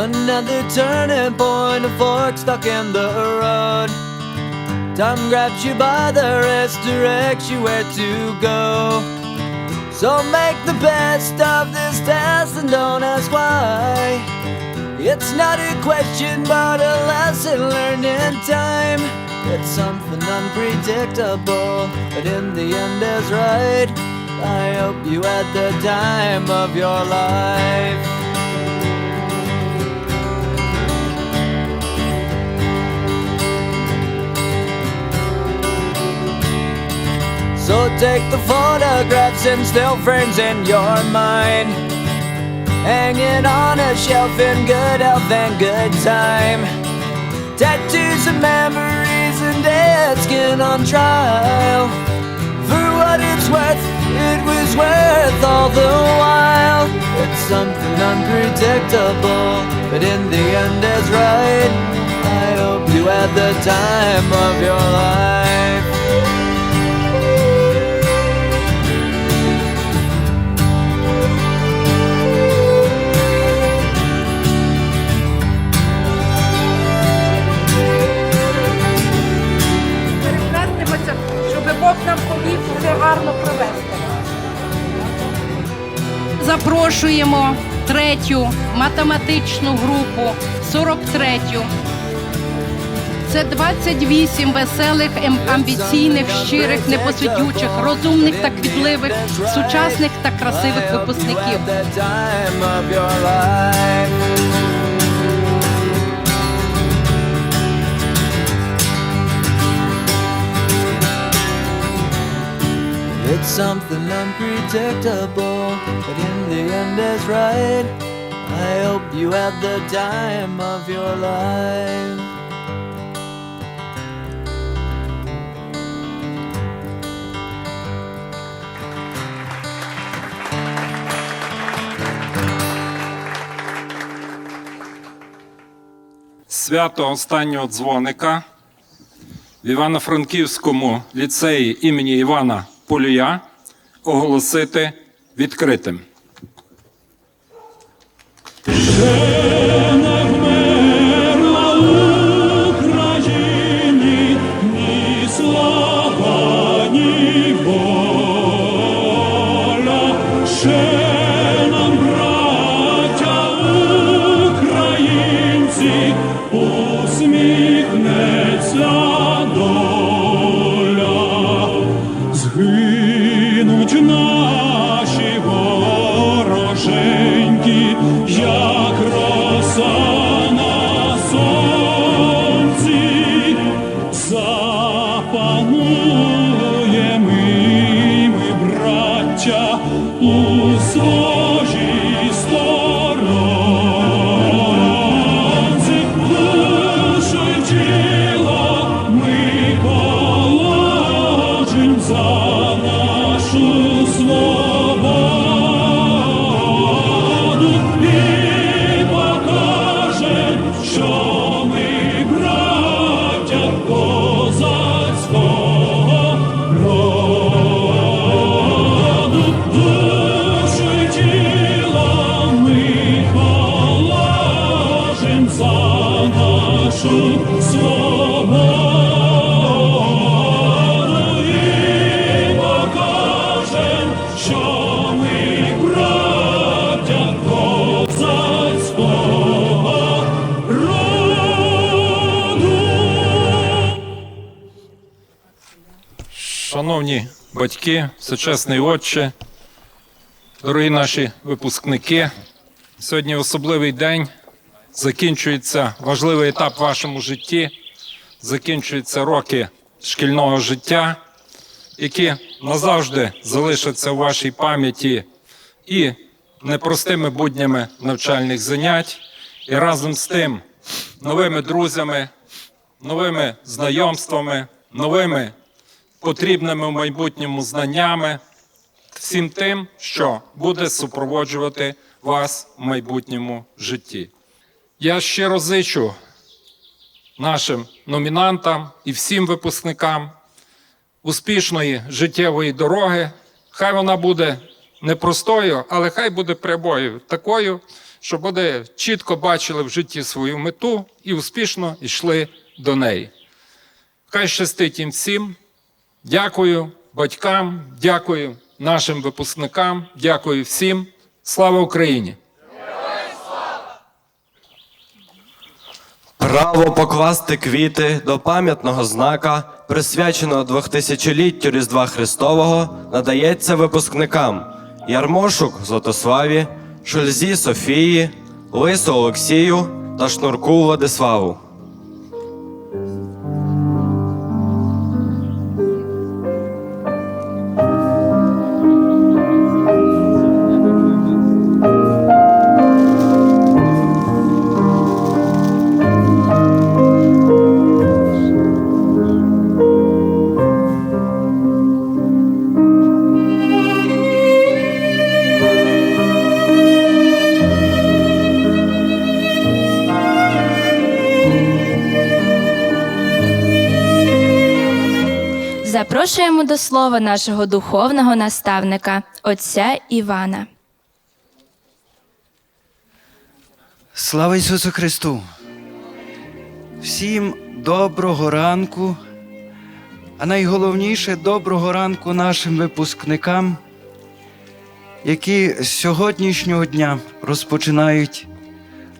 Another turning point, a fork stuck in the road. Time grabs you by the wrist, directs you where to go. So make the best of this test and don't ask why. It's not a question, but a lesson learned in time. It's something unpredictable, but in the end is right. I hope you had the time of your life. So take the photographs and still frames in your mind. Hanging on a shelf in good health and good time. Tattoos and memories and dead skin on trial. For what it's worth, it was worth all the while. It's something unpredictable, but in the end is right. I hope you had the time of your life. Бог нам поміг все гарно провести. Запрошуємо третю математичну групу, 43-ю. Це 28 веселих, ем- амбіційних, щирих, непосидючих, розумних та квітливих, сучасних та красивих випускників. It's something unpredictable, but in the end is right. I hope you had the time of your life. свято останнього дзвоника в Івано-Франківському ліцеї імені Івана Полюя оголосити відкритим. За нашу покажем, що ми браття козацького роду. Шановні батьки, сучасний отче, дорогі наші випускники, сьогодні особливий день. Закінчується важливий етап в вашому житті, закінчуються роки шкільного життя, які назавжди залишаться у вашій пам'яті і непростими буднями навчальних занять, і разом з тим новими друзями, новими знайомствами, новими потрібними в майбутньому знаннями, всім тим, що буде супроводжувати вас в майбутньому житті. Я щиро зичу нашим номінантам і всім випускникам успішної життєвої дороги. Хай вона буде непростою, але хай буде прямою, такою, щоб вони чітко бачили в житті свою мету і успішно йшли до неї. Хай щастить їм всім. Дякую батькам, дякую нашим випускникам, дякую всім. Слава Україні! Право покласти квіти до пам'ятного знака, присвяченого 2000-літтю Різдва Христового, надається випускникам Ярмошук Златославі, Шульзі Софії, Лису Олексію та Шнурку Владиславу. Запрошуємо до слова нашого духовного наставника, отця Івана. Слава Ісусу Христу! Всім доброго ранку, а найголовніше доброго ранку нашим випускникам, які з сьогоднішнього дня розпочинають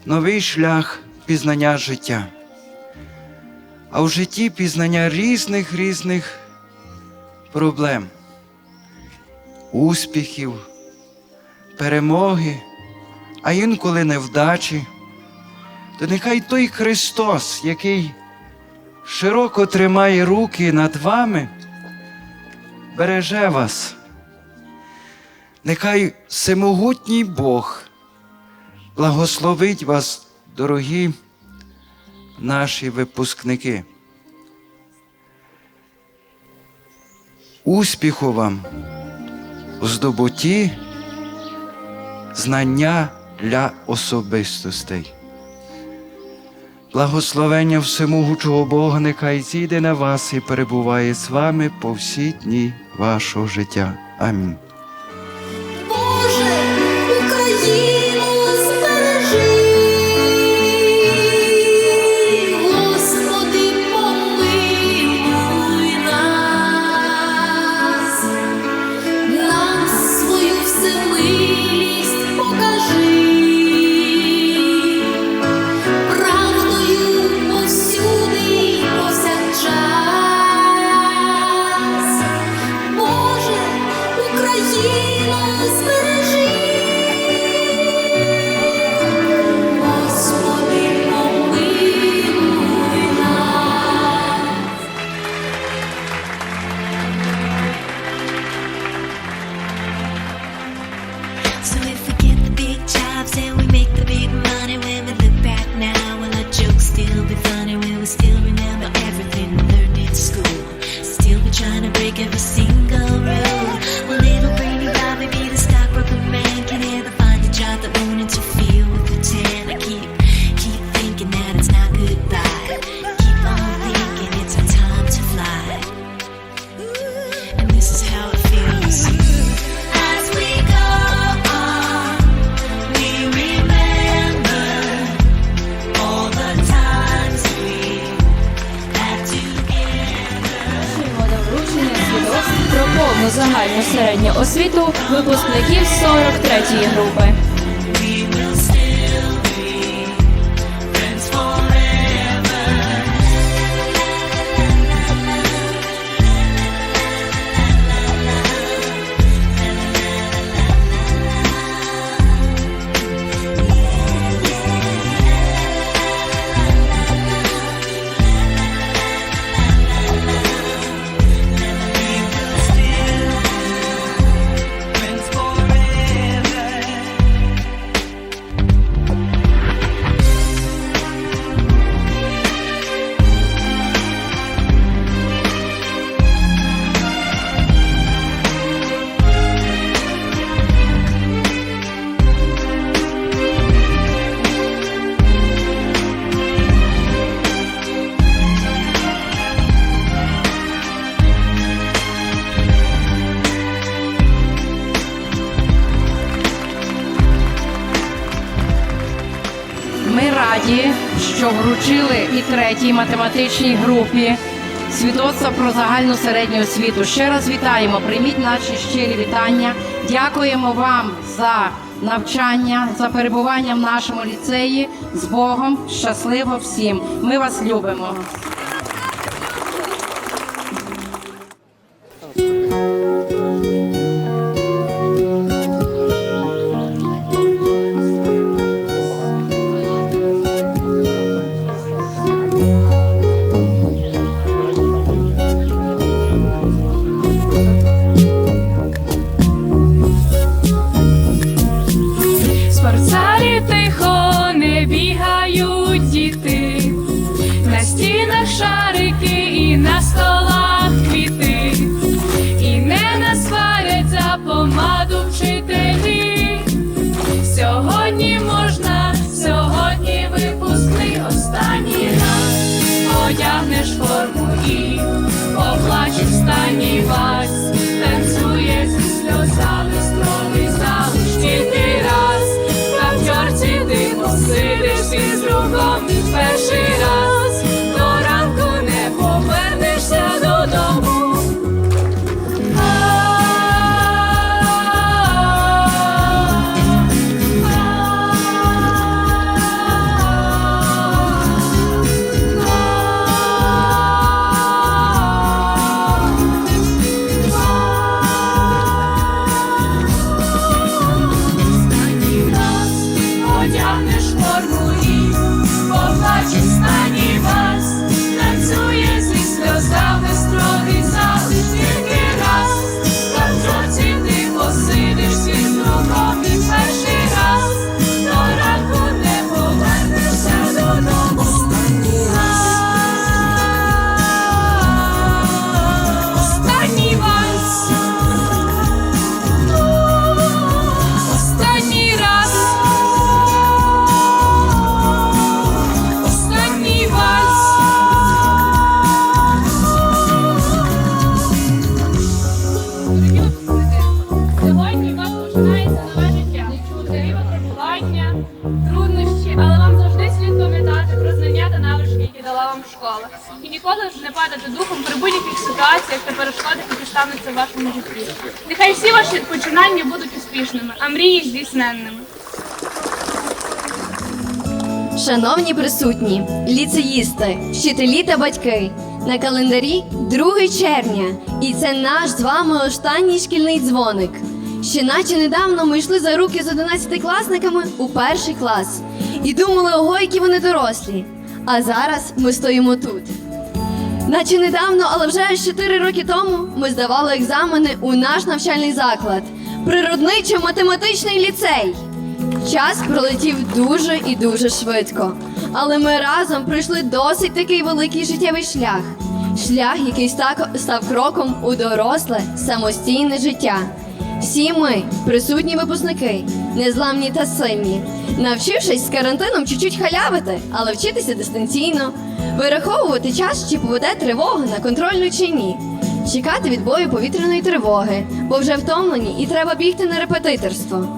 новий шлях пізнання життя. А в житті пізнання різних різних проблем, успіхів, перемоги а інколи невдачі, то нехай той Христос, який широко тримає руки над вами, береже вас. Нехай всемогутній Бог благословить вас, дорогі наші випускники. Успіху вам у здобутті знання для особистостей. Благословення всемогучого Бога нехай зійде на вас і перебуває з вами по всі дні вашого життя. Амінь. Про повну загальну середню освіту випускників 43-ї групи. Вручили і третій математичній групі свідоцтва про загальну середню освіту. Ще раз вітаємо. Прийміть наші щирі вітання. Дякуємо вам за навчання, за перебування в нашому ліцеї. З Богом, щасливо всім. Ми вас любимо. Танцює зі сльозами залиш тільки раз. На п'ярці ти посидиш із другом перший раз. Падати духом при будь-яких ситуаціях та перешкодах, які стануться в вашому житті. Нехай всі ваші починання будуть успішними, а мрії здійсненними. Шановні присутні, ліцеїсти, вчителі та батьки, на календарі 2 червня, і це наш з вами останній шкільний дзвоник. Ще наче недавно ми йшли за руки з 11-класниками у перший клас і думали, ого, які вони дорослі. А зараз ми стоїмо тут. Наче недавно, але вже аж 4 роки тому ми здавали екзамени у наш навчальний заклад природничо-математичний ліцей. Час пролетів дуже і дуже швидко, але ми разом пройшли досить такий великий життєвий шлях. Шлях, який ста- став кроком у доросле самостійне життя. Всі ми, присутні випускники, незламні та сильні, навчившись з карантином чуть-чуть халявити, але вчитися дистанційно, вираховувати час, чи поведе тривога на контрольну чи ні, чекати відбою повітряної тривоги, бо вже втомлені і треба бігти на репетиторство.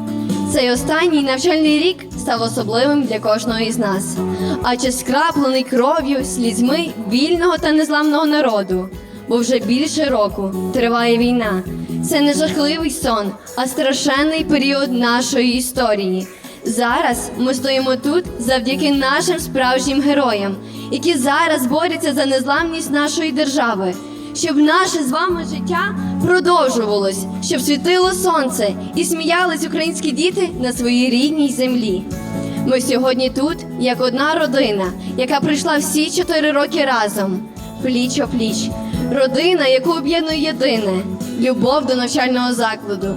Цей останній навчальний рік став особливим для кожного із нас, адже скраплений кров'ю, слізьми вільного та незламного народу. Бо вже більше року триває війна. Це не жахливий сон, а страшенний період нашої історії. Зараз ми стоїмо тут завдяки нашим справжнім героям, які зараз борються за незламність нашої держави щоб наше з вами життя продовжувалось, щоб світило сонце і сміялись українські діти на своїй рідній землі. Ми сьогодні тут як одна родина, яка прийшла всі чотири роки разом, пліч о пліч. Родина, яку об'єднує єдине любов до навчального закладу.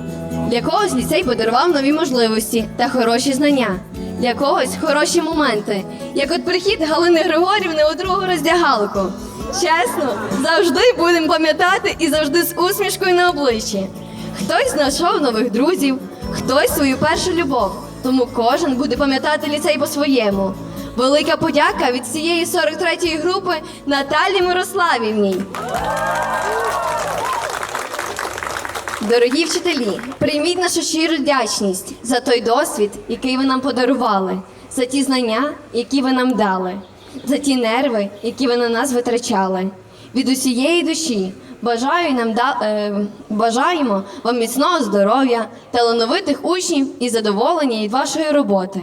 Для когось ліцей подарував нові можливості та хороші знання. Для когось хороші моменти, як от прихід Галини Григорівни у другу роздягалку. Чесно, завжди будемо пам'ятати і завжди з усмішкою на обличчі. Хтось знайшов нових друзів, хтось свою першу любов. Тому кожен буде пам'ятати ліцей по-своєму. Велика подяка від цієї 43-ї групи Наталі Мирославівній. Дорогі вчителі, прийміть нашу щиру вдячність за той досвід, який ви нам подарували, за ті знання, які ви нам дали, за ті нерви, які ви на нас витрачали. Від усієї душі бажаю нам да, е, бажаємо вам міцного здоров'я, талановитих учнів і задоволення від вашої роботи.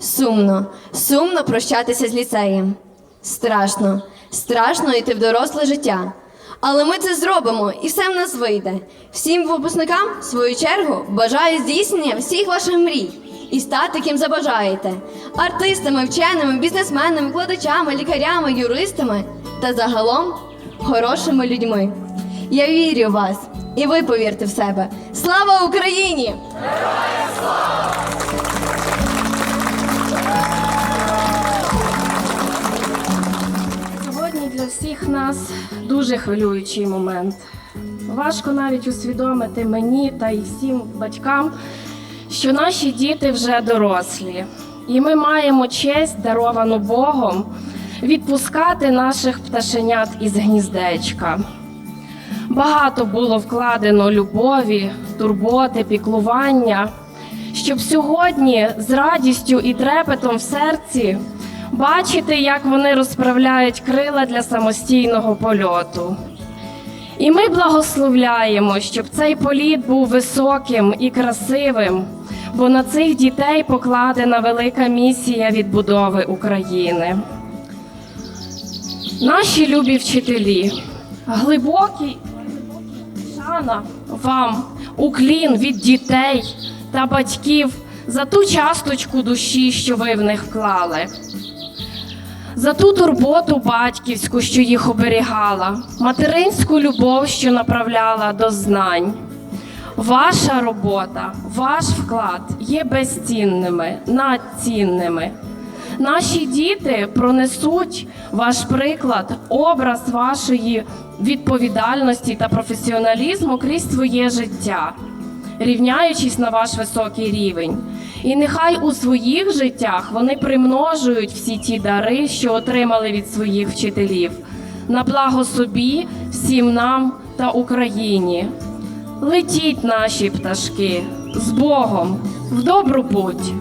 Сумно, сумно прощатися з ліцеєм. Страшно, страшно йти в доросле життя. Але ми це зробимо і все в нас вийде. Всім випускникам, в свою чергу, бажаю здійснення всіх ваших мрій і стати ким забажаєте: артистами, вченими, бізнесменами, викладачами, лікарями, юристами та загалом хорошими людьми. Я вірю в вас, і ви повірте в себе. Слава Україні! Сьогодні для всіх нас дуже хвилюючий момент. Важко навіть усвідомити мені та й всім батькам, що наші діти вже дорослі, і ми маємо честь, даровану Богом, відпускати наших пташенят із гніздечка. Багато було вкладено любові, турботи, піклування, щоб сьогодні з радістю і трепетом в серці бачити, як вони розправляють крила для самостійного польоту. І ми благословляємо, щоб цей політ був високим і красивим, бо на цих дітей покладена велика місія відбудови України. Наші любі вчителі, глибокі шана вам, уклін від дітей та батьків за ту часточку душі, що ви в них вклали. За ту турботу батьківську, що їх оберігала, материнську любов, що направляла до знань. Ваша робота, ваш вклад є безцінними, надцінними. Наші діти пронесуть ваш приклад, образ вашої відповідальності та професіоналізму крізь своє життя, рівняючись на ваш високий рівень. І нехай у своїх життях вони примножують всі ті дари, що отримали від своїх вчителів, на благо собі, всім нам та Україні. Летіть наші пташки з Богом в добру путь.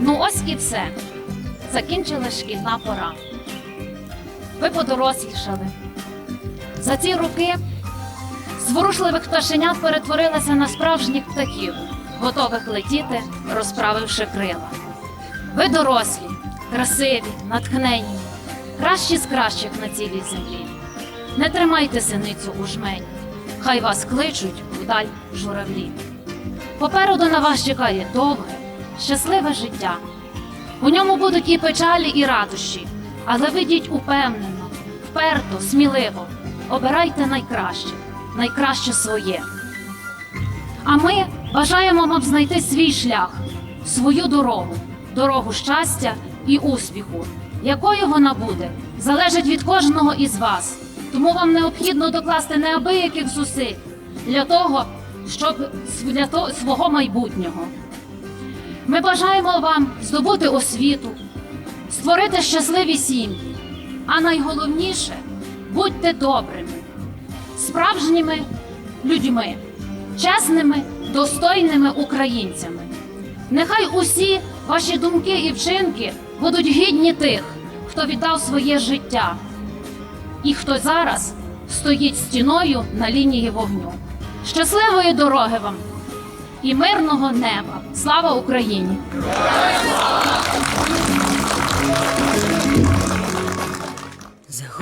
Ну ось і все. Закінчилась шкільна пора. Ви подорослішали. За ці роки зворушливих пташенят перетворилися на справжніх птахів, готових летіти, розправивши крила. Ви дорослі, красиві, натхненні, кращі з кращих на цілій землі. Не тримайте синицю у жмені, хай вас кличуть вдаль журавлі. Попереду на вас чекає довге, щасливе життя. У ньому будуть і печалі, і радощі, але ведіть упевнено, вперто, сміливо, обирайте найкраще, найкраще своє. А ми бажаємо вам знайти свій шлях, свою дорогу, дорогу щастя і успіху. Якою вона буде, залежить від кожного із вас. Тому вам необхідно докласти неабияких зусиль для того, щоб для того, свого майбутнього. Ми бажаємо вам здобути освіту, створити щасливі сім'ї, а найголовніше будьте добрими, справжніми людьми, чесними, достойними українцями. Нехай усі ваші думки і вчинки будуть гідні тих, хто віддав своє життя, і хто зараз стоїть стіною на лінії вогню. Щасливої дороги вам і мирного неба! Слава Україні!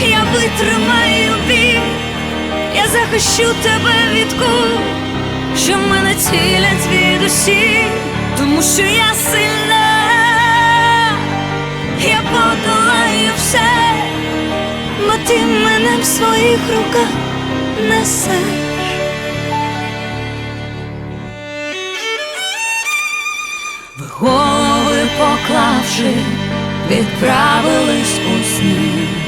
я витримаю бій, я захищу тебе від кул, що мене цілять звідусі, тому що я сильна, я подолаю все, бо ти мене в своїх руках несеш. Ви голови поклавши, відправились у сни.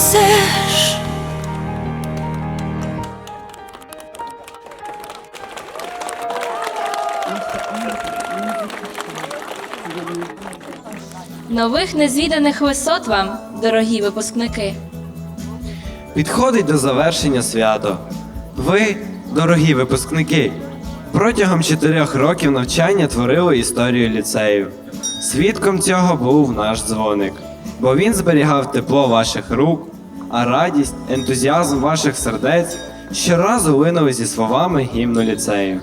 несеш. Нових незвіданих висот вам, дорогі випускники. Підходить до завершення свято. Ви, дорогі випускники, протягом чотирьох років навчання творили історію ліцею. Свідком цього був наш дзвоник, бо він зберігав тепло ваших рук, а радість, ентузіазм ваших сердець щоразу линули зі словами гімну ліцею.